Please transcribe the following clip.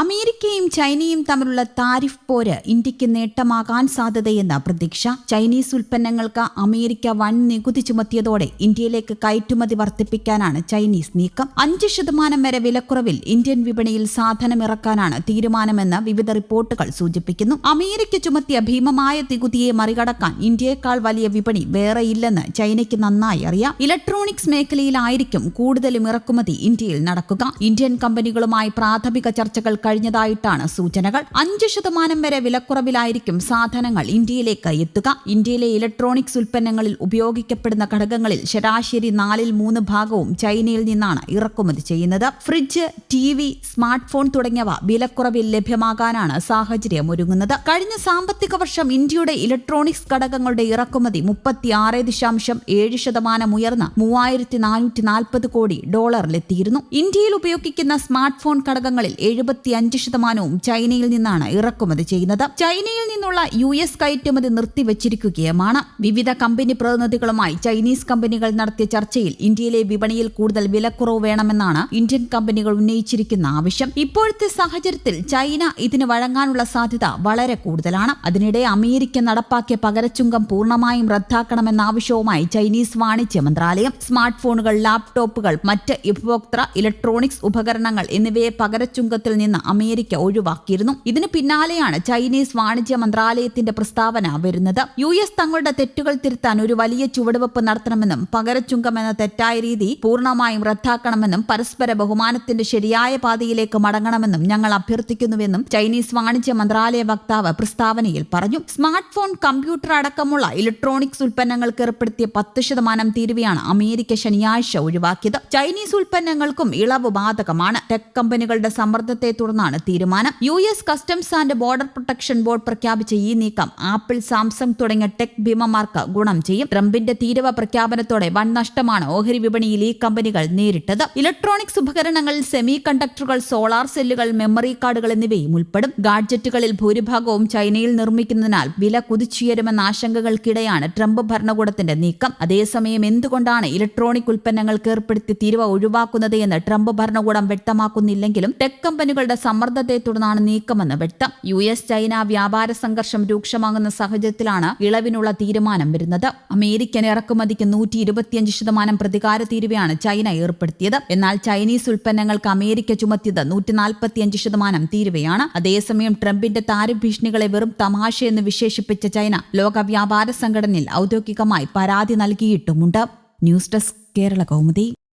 അമേരിക്കയും ചൈനയും തമ്മിലുള്ള താരിഫ് പോര് ഇന്ത്യയ്ക്ക് നേട്ടമാകാൻ സാധ്യതയെന്ന പ്രതീക്ഷ ചൈനീസ് ഉൽപ്പന്നങ്ങൾക്ക് അമേരിക്ക വൻ നികുതി ചുമത്തിയതോടെ ഇന്ത്യയിലേക്ക് കയറ്റുമതി വർദ്ധിപ്പിക്കാനാണ് ചൈനീസ് നീക്കം. അഞ്ച് ശതമാനം വരെ വിലക്കുറവിൽ ഇന്ത്യൻ വിപണിയിൽ സാധനം ഇറക്കാനാണ് തീരുമാനമെന്ന് വിവിധ റിപ്പോർട്ടുകൾ സൂചിപ്പിക്കുന്നു. അമേരിക്ക ചുമത്തിയ ഭീമമായ നികുതിയെ മറികടക്കാൻ ഇന്ത്യയെക്കാൾ വലിയ വിപണി വേറെയില്ലെന്ന് ചൈനയ്ക്ക് നന്നായി അറിയാം. ഇലക്ട്രോണിക്സ് മേഖലയിലായിരിക്കും കൂടുതലും ഇറക്കുമതി ഇന്ത്യയിൽ നടക്കുക. ഇന്ത്യൻ കമ്പനികളുമായി പ്രാഥമിക ചർച്ചകൾ കഴിഞ്ഞതായിട്ടാണ് സൂചനകൾ. അഞ്ച് ശതമാനം വരെ വിലക്കുറവിലായിരിക്കും സാധനങ്ങൾ ഇന്ത്യയിലേക്ക് എത്തുക. ഇന്ത്യയിലെ ഇലക്ട്രോണിക്സ് ഉൽപ്പന്നങ്ങളിൽ ഉപയോഗിക്കപ്പെടുന്ന ഘടകങ്ങളിൽ ശരാശരി നാലിൽ മൂന്ന് ഭാഗവും ചൈനയിൽ നിന്നാണ് ഇറക്കുമതി ചെയ്യുന്നത്. Fridge T V smart phone തുടങ്ങിയവ വിലക്കുറവിൽ ലഭ്യമാകാനാണ് സാഹചര്യം ഒരുങ്ങുന്നത്. കഴിഞ്ഞ സാമ്പത്തിക വർഷം ഇന്ത്യയുടെ ഇലക്ട്രോണിക്സ് ഘടകങ്ങളുടെ ഇറക്കുമതി മുപ്പത്തിയാറ് ദശാംശം ഏഴ് ശതമാനം ഉയർന്ന് മൂവായിരത്തി നാനൂറ്റി നാൽപ്പത് കോടി ഡോളറിലെത്തിയിരുന്നു. ഇന്ത്യയിൽ ഉപയോഗിക്കുന്ന സ്മാർട്ട് ഫോൺ ഘടകങ്ങളിൽ എഴുപത്തി അഞ്ച് ശതമാനവും ചൈനയിൽ നിന്നാണ് ഇറക്കുമതി ചെയ്യുന്നത്. ചൈനയിൽ നിന്നുള്ള യു എസ് കയറ്റുമതി നിർത്തിവച്ചിരിക്കുകയുമാണ്. വിവിധ കമ്പനി പ്രതിനിധികളുമായി ചൈനീസ് കമ്പനികൾ നടത്തിയ ചർച്ചയിൽ ഇന്ത്യയിലെ വിപണിയിൽ കൂടുതൽ വിലക്കുറവ് വേണമെന്നാണ് ഇന്ത്യൻ കമ്പനികൾ ഉന്നയിച്ചിരിക്കുന്ന ആവശ്യം. ഇപ്പോഴത്തെ സാഹചര്യത്തിൽ ചൈന ഇതിന് വഴങ്ങാനുള്ള സാധ്യത വളരെ കൂടുതലാണ്. അതിനിടെ അമേരിക്ക നടപ്പാക്കിയ പകരച്ചുങ്കം പൂർണമായും റദ്ദാക്കണമെന്ന ആവശ്യവുമായി ചൈനീസ് വാണിജ്യ മന്ത്രാലയം സ്മാർട്ട് ഫോണുകൾ ലാപ്ടോപ്പുകൾ മറ്റ് ഉപഭോക്തൃ ഇലക്ട്രോണിക്സ് ഉപകരണങ്ങൾ എന്നിവയെ പകരച്ചുങ്കത്തിൽ നിന്ന് അമേരിക്ക ഒഴിവാക്കിയിരുന്നു. ഇതിനു പിന്നാലെയാണ് ചൈനീസ് വാണിജ്യ മന്ത്രാലയത്തിന്റെ പ്രസ്താവന വരുന്നത്. യു എസ് തങ്ങളുടെ തെറ്റുകൾ തിരുത്താൻ ഒരു വലിയ ചുവടുവെപ്പ് നടത്തണമെന്നും പകരച്ചുങ്കം എന്ന തെറ്റായ രീതി പൂർണമായും റദ്ദാക്കണമെന്നും പരസ്പര ബഹുമാനത്തിന്റെ ശരിയായ പാതയിലേക്ക് മടങ്ങണമെന്നും ഞങ്ങൾ അഭ്യർത്ഥിക്കുന്നുവെന്നും ചൈനീസ് വാണിജ്യ മന്ത്രാലയ വക്താവ് പ്രസ്താവനയിൽ പറഞ്ഞു. സ്മാർട്ട് ഫോൺ കമ്പ്യൂട്ടർ അടക്കമുള്ള ഇലക്ട്രോണിക്സ് ഉൽപ്പന്നങ്ങൾക്ക് ഏർപ്പെടുത്തിയ പത്ത് ശതമാനം തീരുവയാണ് അമേരിക്ക ശനിയാഴ്ച ഒഴിവാക്കിയത്. ചൈനീസ് ഉൽപ്പന്നങ്ങൾക്കും ഇളവ് ബാധകമാണ്. ടെക് കമ്പനികളുടെ സമ്മർദ്ദത്തെ തുടർന്നാണ് തീരുമാനം. U S customs and border protection board പ്രഖ്യാപിച്ച ഈ നീക്കം ആപ്പിൾ സാംസങ് തുടങ്ങിയ ടെക് ഭീമമാർക്ക് ഗുണം ചെയ്യും. ട്രംപിന്റെ തീരവ പ്രഖ്യാപനത്തോടെ വൻ നഷ്ടമാണ് ഓഹരി വിപണിയിൽ ഈ കമ്പനികൾ നേരിട്ടത്. ഇലക്ട്രോണിക്സ് ഉപകരണങ്ങളിൽ സെമി കണ്ടക്ടറുകൾ സോളാർ സെല്ലുകൾ മെമ്മറി കാർഡുകൾ എന്നിവയും ഉൾപ്പെടും. ഗാഡ്ജറ്റുകളിൽ ഭൂരിഭാഗവും ചൈനയിൽ നിർമ്മിക്കുന്നതിനാൽ വില കുതിച്ചുയരുമെന്ന ആശങ്കകൾക്കിടെയാണ് ട്രംപ് ഭരണകൂടത്തിന്റെ നീക്കം. അതേസമയം എന്തുകൊണ്ടാണ് ഇലക്ട്രോണിക് ഉൽപ്പന്നങ്ങൾക്ക് ഏർപ്പെടുത്തി തീരുവ ഒഴിവാക്കുന്നത് എന്ന് ട്രംപ് ഭരണകൂടം വ്യക്തമാക്കുന്നില്ലെങ്കിലും ടെക് കമ്പനികളുടെ സമ്മർദ്ദത്തെ തുടർന്നാണ് നീക്കമെന്ന് വ്യക്തം. യു എസ് ചൈന വ്യാപാര സംഘർഷം രൂക്ഷമാകുന്ന സാഹചര്യത്തിലാണ് ഇളവിനുള്ള തീരുമാനം വരുന്നത്. അമേരിക്കൻ ഇറക്കുമതിക്ക് നൂറ്റി ഇരുപത്തിയഞ്ച് ശതമാനം പ്രതികാര തീരുവയാണ് ചൈന ഏർപ്പെടുത്തിയത്. എന്നാൽ ചൈനീസ് ഉൽപ്പന്നങ്ങൾക്ക് അമേരിക്ക ചുമത്തിയത് നൂറ്റി നാൽപ്പത്തിയഞ്ച് ശതമാനം തീരുവയാണ്. അതേസമയം ട്രംപിന്റെ താരഭീഷണികളെ വെറും തമാശയെന്ന് വിശേഷിപ്പിച്ച ചൈന ലോക വ്യാപാര സംഘടനയിൽ ഔദ്യോഗികമായി പരാതി നൽകിയിട്ടുമുണ്ട്. News desk Kerala Kaumudi.